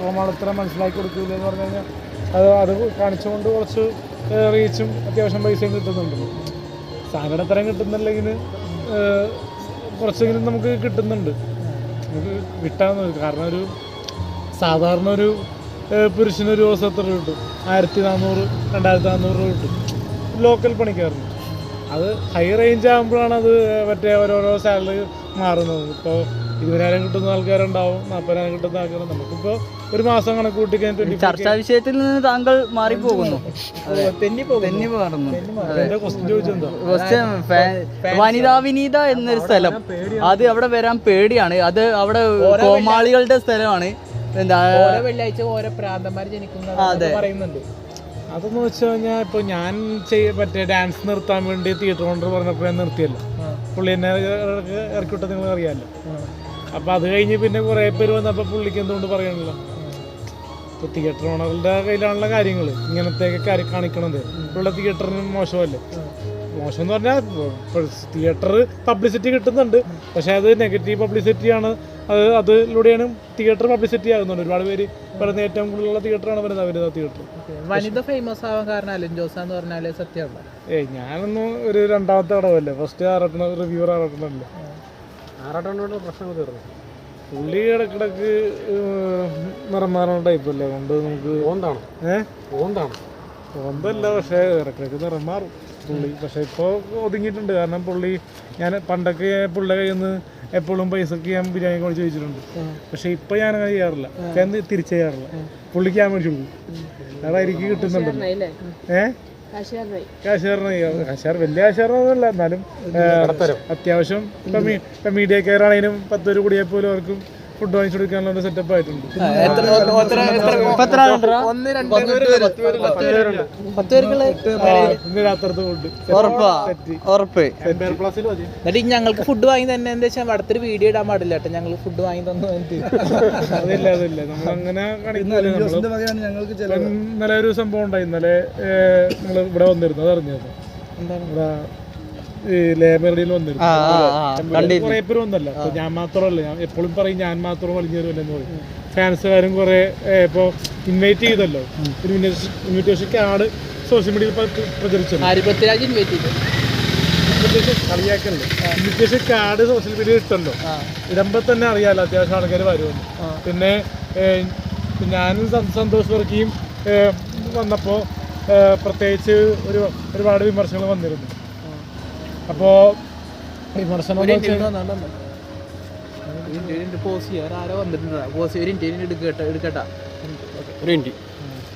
കോമാളിത്തരം മനസ്സിലാക്കി കൊടുക്കില്ല എന്ന് പറഞ്ഞു കഴിഞ്ഞാൽ അത് അത് കാണിച്ചുകൊണ്ട് കുറച്ച് റീച്ചും അത്യാവശ്യം പൈസയും കിട്ടുന്നുണ്ട്. സാധനം അത്രയും കിട്ടുന്നില്ലെങ്കിൽ കുറച്ചെങ്കിലും നമുക്ക് കിട്ടുന്നുണ്ട്. നമുക്ക് കിട്ടാന്ന് കാരണം ഒരു സാധാരണ ഒരു പുരുഷനൊരു ദിവസം എത്ര കിട്ടും? ആയിരത്തി നാനൂറ് രണ്ടായിരത്തി നാനൂറ് രൂപ കിട്ടും. ലോക്കൽ പണിക്കാരന് അത് ഹൈ റേഞ്ച് ആകുമ്പോഴാണ് അത് മറ്റേ ഓരോരോ സാലറി മാറുന്നത്. ഇപ്പോൾ ഇരുപതിനായിരം കിട്ടുന്ന ആൾക്കാരുണ്ടാവും നാൽപ്പതിനായിരം കിട്ടുന്ന ആൾക്കാർ നമുക്കിപ്പോ ഒരു മാസം കണക്ക് കൂട്ടി കഴിഞ്ഞാൽ ചർച്ചാ വിഷയത്തിൽ നിന്ന് താങ്കൾ മാറിപ്പോകുന്നു. വനിതാ വിനീത എന്നൊരു സ്ഥലം. അത് അവിടെ വരാൻ പേടിയാണ്. അത് അവിടെ കോമാളികളുടെ സ്ഥലമാണ്. എന്താ വെള്ളിയാഴ്ച ഓരോ പ്രാന്തന്മാർ ജനിക്കുന്നത് പറയുന്നുണ്ട്. അതെന്ന് വെച്ച് കഴിഞ്ഞാൽ ഇപ്പോൾ ഞാൻ ചെയ്യ മറ്റേ ഡാൻസ് നിർത്താൻ വേണ്ടി തിയേറ്റർ ഓണർ പറഞ്ഞപ്പോൾ ഞാൻ നിർത്തിയല്ലോ. പുള്ളി എന്നെ ഇറക്കി വിട്ടത് നിങ്ങൾ അറിയാമല്ലോ അപ്പോൾ അത് കഴിഞ്ഞ് പിന്നെ കുറേ പേര് വന്നപ്പോൾ പുള്ളിക്ക് എന്തുകൊണ്ട് പറയണല്ലോ ഇപ്പോൾ തിയേറ്റർ ഓണറിന്റെ കയ്യിലാണുള്ള കാര്യങ്ങൾ ഇങ്ങനത്തെ കാര്യം കാണിക്കണത്. ഇപ്പോഴുള്ള തിയേറ്ററിന് മോശമല്ലേ? മോശം എന്ന് പറഞ്ഞാൽ തിയേറ്റർ പബ്ലിസിറ്റി കിട്ടുന്നുണ്ട്. പക്ഷേ അത് നെഗറ്റീവ് പബ്ലിസിറ്റിയാണ് അത് അതിലൂടെയാണ് തിയേറ്റർ പബ്ലിസിറ്റി ആകുന്നുണ്ട്. ഒരുപാട് പേര് പറയുന്ന ഏറ്റവും കൂടുതലുള്ള തിയേറ്ററാണ് വരുന്നത്. അവരുടെ തിയേറ്റർ വനിത ഫേമസ് ആവാൻ കാരണം അലൻ ജോസ എന്ന് പറഞ്ഞാൽ സത്യമാണ് ഏയ് ഞാനൊന്നും ഒരു രണ്ടാമത്തെ കടവല്ലേ ഫസ്റ്റ് ആറട്ടണ റിവ്യൂർ ആറട്ടണല്ലേ? ആറട്ടണോട് പ്രശ്നം തീർന്നു പുള്ളി ഇടക്കിടക്ക് നിറം മാറുന്ന ടൈപ്പ് അല്ലേ? കൊണ്ട് നമുക്ക് ഓന്താണ്. ഏഹ് ഓന്താണ്. ഓന്തല്ല പക്ഷേ ഇടക്കിടക്ക് നിറം മാറും പുള്ളി. പക്ഷേ ഇപ്പോൾ ഒതുങ്ങിയിട്ടുണ്ട്. കാരണം പുള്ളി ഞാൻ പണ്ടൊക്കെ പുള്ളിയുടെ കയ്യിൽ നിന്ന് എപ്പോഴും പൈസക്ക് ഞാൻ ബിരിയാണി കൊണ്ട് ചോദിച്ചിട്ടുണ്ട് പക്ഷേ ഇപ്പം ഞാൻ അങ്ങനെ ചെയ്യാറില്ല ഞാൻ തിരിച്ചു ചെയ്യാറില്ല. പുള്ളിക്ക് ഞാൻ മേടിച്ചു കൊടുക്കും. അതായിരിക്കും കിട്ടുന്നുണ്ടല്ലോ. ഏഹ് കാശുകാർ വലിയ കാശുകാരനൊന്നുമല്ല എന്നാലും അത്യാവശ്യം ഇപ്പം മീ- ഇപ്പം മീഡിയ കെയർ ആണെങ്കിലും പത്ത് പേര് കൂടിയാൽ പോലും അവർക്ക് ഫുഡ് വാങ്ങിച്ചു കൊടുക്കാനുള്ള സെറ്റപ്പ് ആയിട്ടുണ്ട് ഇന്ന് ഫുഡ് ഞങ്ങൾക്ക് ഫുഡ് വാങ്ങി തന്നെ എന്താ വെച്ചാൽ അടുത്തൊരു വീഡിയോ ഇടാൻ പാടില്ല കേട്ടോ. ഞങ്ങൾ ഫുഡ് വാങ്ങി തന്നു അതില്ല അതില്ല. നമ്മൾ അങ്ങനെ കാണിക്കുന്നില്ല നമ്മൾ. ഇന്നലെ ഒരു സംഭവം ഉണ്ടായി. ഇന്നലെ നിങ്ങൾ ഇവിടെ വന്നിരുന്നു. അത് അറിഞ്ഞത് എന്താണ്? ഇവിടെ വന്നിരുന്നു. കുറെ പേര് വന്നല്ല. ഇപ്പൊ ഞാൻ മാത്രമല്ല ഞാൻ എപ്പോഴും പറയും ഞാൻ മാത്രം വലിഞ്ഞു വരുമല്ലെന്ന് പറയും. ഫാൻസുകാരും കുറെ ഇപ്പോൾ ഇൻവൈറ്റ് ചെയ്തല്ലോ. ഒരു ഇൻവിറ്റേഷൻ കാർഡ് സോഷ്യൽ മീഡിയയിൽ പ്രചരിച്ചല്ലോ. കളിയാക്കല്ലേ ഇൻവിറ്റേഷൻ കാർഡ് സോഷ്യൽ മീഡിയയിൽ ഇട്ടല്ലോ. ഇടുമ്പോൾ തന്നെ അറിയാലോ അത്യാവശ്യം ആൾക്കാർ വരുമെന്ന്. പിന്നെ ഞാനും സന്തോഷ് വർക്കിയും വന്നപ്പോ വന്നപ്പോൾ പ്രത്യേകിച്ച് ഒരു ഒരുപാട് വിമർശനങ്ങൾ വന്നിരുന്നു. അപ്പോൾ വിമർശനം വെച്ചാൽ പോസ് ചെയ്യാൻ ആരോ വന്നിട്ടുണ്ട് പോസ് ഒരു ഇന്ത്യയിൽ എടുക്കട്ടെ എടുക്കട്ടാ ഒരു മിനിറ്റ്